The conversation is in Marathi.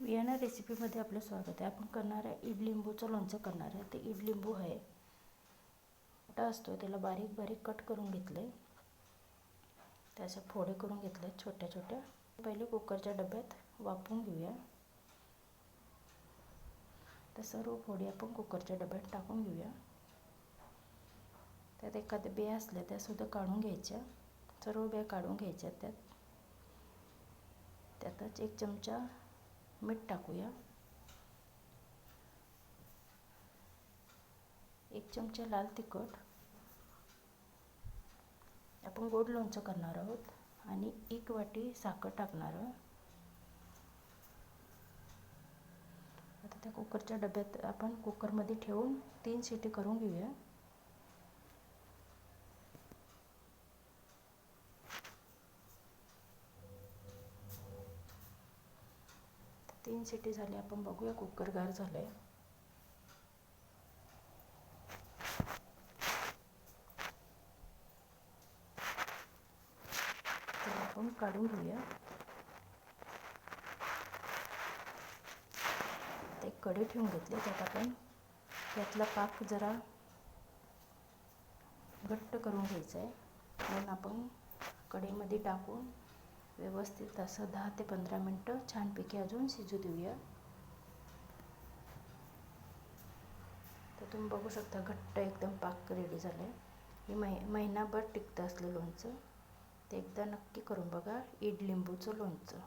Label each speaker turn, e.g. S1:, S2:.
S1: वियाना रेसिपीमध्ये आपलं स्वागत आहे. आपण करणार आहे इडलिंबूचं लोणचं करणार आहे. ते इडलिंबू आहे. मोठा असतो त्याला बारीक बारीक कट करून घेतले त्याचे फोडे करून घेतले छोट्या छोट्या. पहिले कुकरच्या डब्यात वापरून घेऊया. तर सर्व फोडी आपण कुकरच्या डब्यात टाकून घेऊया. त्यात एखाद्या बिया असल्या त्यासुद्धा काढून घ्यायच्या. सर्व बिया काढून घ्यायच्या त्यात. त्यातच एक चमचा मीठ टाकूया. एक चमचा लाल तिखट. आपण गोड लोणचं करणार आहोत आणि एक वाटी साखर टाकणार आता त्या कुकरच्या डब्यात आपण कुकरमध्ये ठेवून तीन शिटी करून घेऊया. तीन सिटी झाली आपण बघूया कुकर गार झालंय. तर आपण काढून घेऊया. ते कडे ठेवून घेतले त्यात आपण त्यातला पाक जरा घट्ट करून घ्यायचा आहे म्हणून आपण कढईमध्ये टाकून व्यवस्थित असं दहा ते पंधरा मिनटं छानपैकी अजून शिजू देऊया. तर तुम्ही बघू शकता घट्ट एकदम पाक रेडी झालं आहे हे मै महिनाभर टिकतं असलं लोणचं. ते एकदा नक्की करून बघा. इडलिंबूचं लोणचं.